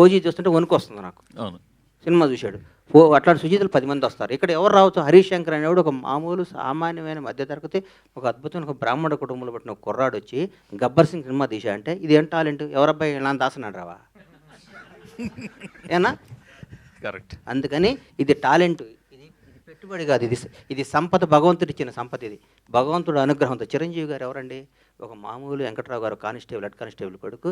ఓజీ చూస్తుంటే వణుకు వస్తుంది నాకు. అవును. సినిమా చూశాడు. ఓ అట్లాంటి సుజితులు పది మంది వస్తారు. ఇక్కడ ఎవరు రావచ్చు హరీష్ శంకర్ అనేవాడు ఒక మామూలు సామాన్యమైన మధ్యతరగతి ఒక అద్భుతమైన ఒక బ్రాహ్మణ కుటుంబంలో పుట్టిన కుర్రాడు వచ్చి గబ్బర్ సింగ్ సినిమా తీసా అంటే ఇది ఏం టాలెంట్? ఎవరబ్బాయి ఇలా దాసనాడు రావా? ఏనా? కరెక్ట్. అందుకని ఇది టాలెంట్. ఇది ఇది పెట్టుబడి కాదు. ఇది ఇది సంపద భగవంతుడు ఇచ్చిన సంపద ఇది. భగవంతుడు అనుగ్రహంతో చిరంజీవి గారు ఎవరండి? ఒక మామూలు వెంకట్రావు గారు కానిస్టేబుల్ హెడ్ కానిస్టేబుల్ కొడుకు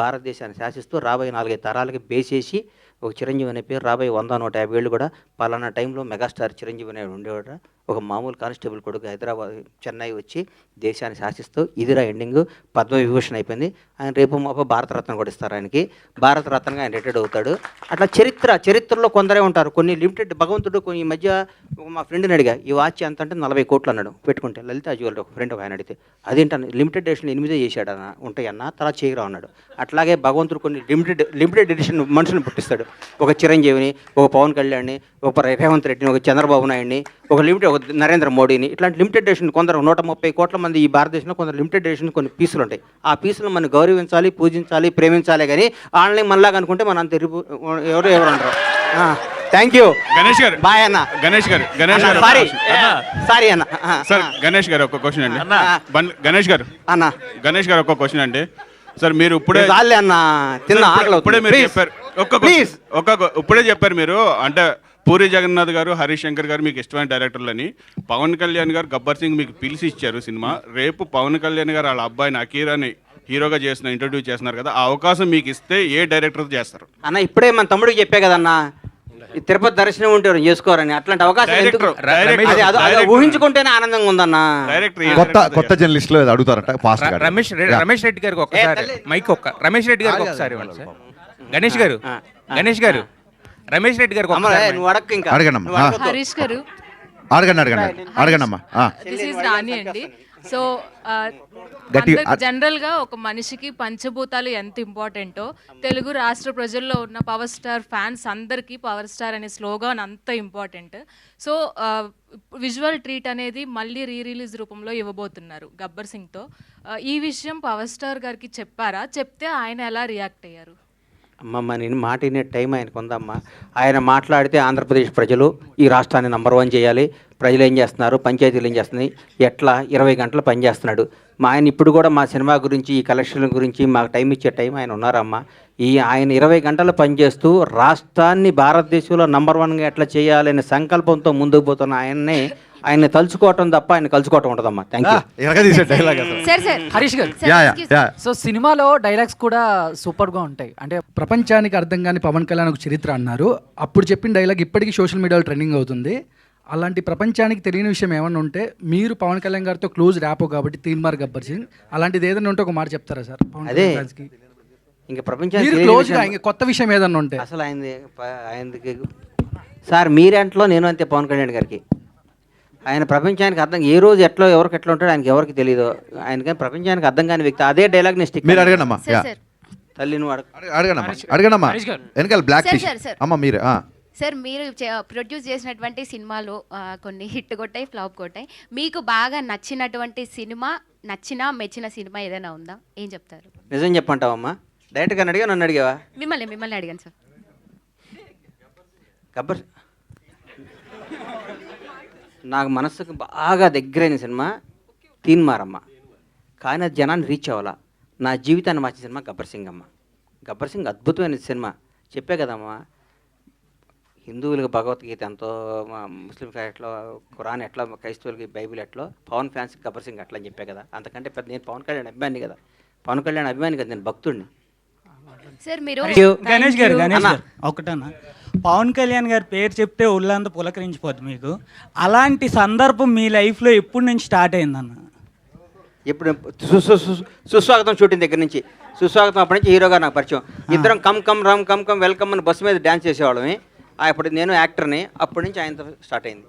భారతదేశాన్ని శాసిస్తూ రాబోయే నాలుగైదు తరాలకి బేసేసి ఒక చిరంజీవి అనే పేరు రాబోయే వంద నూట యాభై ఏళ్ళు కూడా పలానా టైంలో మెగాస్టార్ చిరంజీవి అనే ఉండేవాడు. ఒక మామూలు కానిస్టేబుల్ కొడుకు హైదరాబాద్ చెన్నై వచ్చి దేశాన్ని శాసిస్తూ ఇదిరా ఎండింగ్ పద్మవిభూషణ్ అయిపోయింది. ఆయన రేపు మాప భారతరత్న కూడా ఇస్తారు ఆయనకి. భారతరత్నగా ఆయన రిటైర్డ్ అవుతాడు. అట్లా చరిత్ర చరిత్రలో కొందరే ఉంటారు. కొన్ని లిమిటెడ్ భగవంతుడు కొన్ని ఈ మధ్య ఒక మా ఫ్రెండ్ని అడిగా ఈ వాచ్ ఎంత అంటే నలభై కోట్లు అన్నాడు. పెట్టుకుంటే లలిత జ్యువెలరీ ఒక ఫ్రెండ్ ఒక ఆయన అడిగితే అదేంటన్న లిమిటెడ్ ఎడిషన్ ఎనిమిదే చేశాడు అన్న ఉంటాయన్న? తర్వాత చేయరా అన్నాడు. అట్లాగే భగవంతుడు కొన్ని లిమిటెడ్ లిమిటెడ్ ఎడిషన్ మనుషులను పుట్టిస్తాడు. ఒక చిరంజీవిని ఒక పవన్ కళ్యాణ్ని ఒక రేవంత్ రెడ్డిని ఒక చంద్రబాబు నాయుడిని ఒక లిమిటెడ్ ఒక నరేంద్ర మోడీని ఇట్లాంటి లిమిటెడ్ ఎడిషన్ కొందరు నూట ముప్పై కోట్ల మంది ఈ భారతదేశంలో కొందరు లిమిటెడ్ ఎడిషన్ కొన్ని పీసులు ఉంటాయి. ఆ పీసులు మనం గౌరవించాలి పూజించాలి ప్రేమించాలి కానీ ఆన్లైన్ మనలాగా అనుకుంటే మనం అంత ఎవరు ఎవరు అంటారు థ్యాంక్ యూ గణేష్ గారు. బాయ్ అన్న. గణేష్ గారు. గణేష్ గారు. సారీ. సారీ అన్న. సార్ గణేష్ గారు ఒక క్వశ్చన్ అండి. గణేష్ గారు. అన్న. గణేష్ గారు ఒక క్వశ్చన్ అండి. సార్ మీరు ఇప్పుడే అన్న. తిన్న ఆకలి ఇప్పుడే. మీరు. చెప్పారు ఒక్క ప్లీజ్ ఒక్క ఇప్పుడే చెప్పారు మీరు. అంటే పూరి జగన్నాథ్ గారు హరీష్ శంకర్ గారు మీకు ఇష్టమైన డైరెక్టర్లని. పవన్ కళ్యాణ్ గారు గబ్బర్ సింగ్ మీకు పిలిచి ఇచ్చారు సినిమా. రేపు పవన్ కళ్యాణ్ గారు వాళ్ళ అబ్బాయిని అకీరాని హీరోగా చేసిన ఇంట్రడ్యూ చేస్తున్నారు కదా ఆ అవకాశం మీకు ఇస్తే ఏ డైరెక్టర్ చేస్తారు? అన్న ఇప్పుడే మన తమ్ముడికి చెప్పే కదన్నా ఈ తిరుపతి దర్శనం ఉంటే ఎవరు చేసుకోరని అట్లాంటి అవకాశం. ఊహించుకుంటేనే ఆనందంగా ఉందన్న. కొత్త కొత్త జర్నలిస్టులు ఏదో అడుగుతారట రమేష్ రమేష్ రెడ్డి గారికి ఒక్కసారి మైక్ ఒక్క రమేష్ రెడ్డి గారికి ఒకసారి గణేష్ గారు. గణేష్ గారు. రమేష్ రెడ్డి ఏ, నువ్వు అడక్కు ఇంకా. అడగొద్దు. హరీష్ గారు. అడగండి అడగండి. దిస్ ఈజ్ రాణి అండి. సో జనరల్గా ఒక మనిషికి పంచభూతాలు ఎంత ఇంపార్టెంటో తెలుగు రాష్ట్ర ప్రజల్లో ఉన్న పవర్ స్టార్ ఫ్యాన్స్ అందరికీ పవర్ స్టార్ అనే స్లోగాన్ అంత ఇంపార్టెంట్. సో విజువల్ ట్రీట్ అనేది మళ్ళీ రీ రిలీజ్ రూపంలో ఇవ్వబోతున్నారు గబ్బర్ సింగ్తో. ఈ విషయం పవర్ స్టార్ గారికి చెప్పారా? చెప్తే ఆయన ఎలా రియాక్ట్ అయ్యారు? అమ్మమ్మ నేను మాట వినే టైం ఆయనకు ఉందమ్మా. ఆయన మాట్లాడితే ఆంధ్రప్రదేశ్ ప్రజలు ఈ రాష్ట్రాన్ని నంబర్ వన్ చేయాలి. ప్రజలు ఏం చేస్తున్నారు? పంచాయతీలు ఏం చేస్తున్నాయి? ఎట్లా? ఇరవై గంటలు పనిచేస్తున్నాడు మా ఆయన ఇప్పుడు కూడా మా సినిమా గురించి ఈ కలెక్షన్ గురించి మాకు టైం ఇచ్చే టైం ఆయన ఉన్నారమ్మా. ఈ ఆయన ఇరవై గంటలు పనిచేస్తూ రాష్ట్రాన్ని భారతదేశంలో నంబర్ వన్గా ఎట్లా చేయాలనే సంకల్పంతో ముందుకు పోతున్న ఆయన్నే ఆయన్ని తలుచుకోవటం తప్ప ఆయన కలుసుకోవటం ఉండదమ్మా. థ్యాంక్ యూ డైలాగ్ అసలు. సార్ సార్ హరీష్ గారు. Yeah, yeah, yeah. సో సినిమాలో డైలాగ్స్ కూడా సూపర్గా ఉంటాయి. అంటే ప్రపంచానికి అర్థం కాని పవన్ కళ్యాణ్ ఒక చరిత్ర అన్నారు. అప్పుడు చెప్పిన డైలాగ్ ఇప్పటికీ సోషల్ మీడియాలో ట్రెండింగ్ అవుతుంది. అలాంటి ప్రపంచానికి తెలియని విషయం ఏమన్నా ఉంటే మీరు పవన్ కళ్యాణ్ గారితో క్లోజ్ ర్యాపో కాబట్టి తీన్ మార్ గబ్బర్ సింగ్ అలాంటిది ఏదైనా ఉంటే ఒక మాట చెప్తారా సార్ పవన్ అదే కళ్యాణ్ fans కి? ఇంకా ప్రపంచానికి మీరు తెలియని క్లోజ్గా విషయం- ఇంకా కొత్త విషయం ఏదన్నా ఉంటే. అసలు ఆయనది సార్ మీరేంట్లో నేను అంతే పవన్ కళ్యాణ్ గారికి. ఆయన ప్రపంచానికి అర్థం ఏ రోజు ఎట్లా ఎవరికి ఎట్లా ఉంటాడో ఆయనకి ఎవరికి తెలియదు ఆయనకి ప్రపంచానికి అర్థం కాని వ్యక్తి అదే డైలాగ్ నేను స్టిక్ మీరు అడగండి అమ్మా యా. తల్లి నువ్వు అడగ అడగండి అమ్మా అడగండి అమ్మా వెనకాల బ్లాక్. అమ్మ మీరు ఆ. సార్ మీరు ప్రొడ్యూస్ చేసినటువంటి సినిమాలు కొన్ని హిట్ కొట్టాయి ఫ్లాప్ కొట్టాయి. మీకు బాగా నచ్చినటువంటి సినిమా నచ్చిన మెచ్చిన సినిమా ఏదైనా ఉందా? ఏం చెప్తారు? నిజం చెప్పంటావమ్మా. డైరెక్ట్గా అడిగా నన్ను అడిగావా? మిమ్మల్ని మిమ్మల్ని అడిగాను సార్ గబ్బర్ నాకు మనసుకు బాగా దగ్గరైన సినిమా తీన్మారమ్మ. కానీ అది జనాన్ని రీచ్ అవ్వాలా? నా జీవితాన్ని మార్చిన సినిమా గబ్బర్ సింగ్ అమ్మ గబ్బర్ సింగ్ అద్భుతమైన సినిమా. చెప్పే కదమ్మా హిందువులకు భగవద్గీత ఎంతో మా ముస్లింకి ఎట్లా ఖురాన్ ఎట్లా క్రైస్తవులకి బైబిల్ ఎట్లో పవన్ ఫ్యాన్స్కి గబ్బర్ సింగ్ అట్లా అని చెప్పే కదా. అంతకంటే పెద్ద నేను పవన్ కళ్యాణ్ అభిమాని కదా. పవన్ కళ్యాణ్ అభిమాని కదా నేను భక్తుడిని. సార్ మీరు గణేష్ గారు గణేష్ అన్న. పవన్ కళ్యాణ్ గారి పేరు చెప్తే ఒళ్ళంతా పులకరించిపోద్ది మీకు. అలాంటి సందర్భం మీ లైఫ్లో ఎప్పుడు నుంచి స్టార్ట్ అయిందన్న? ఇప్పుడు సు- సుస్వాగతం షూటింగ్ దగ్గర నుంచి. సుస్వాగతం అప్పటి నుంచి హీరోగా నాకు పరిచయం. ఇద్దరం come come rum come come welcome అని బస్సు మీద డ్యాన్స్ చేసేవాళ్ళమే. ఆ, ఇప్పుడు నేను యాక్టర్ని. అప్పటి నుంచి ఆయనతో స్టార్ట్ అయింది.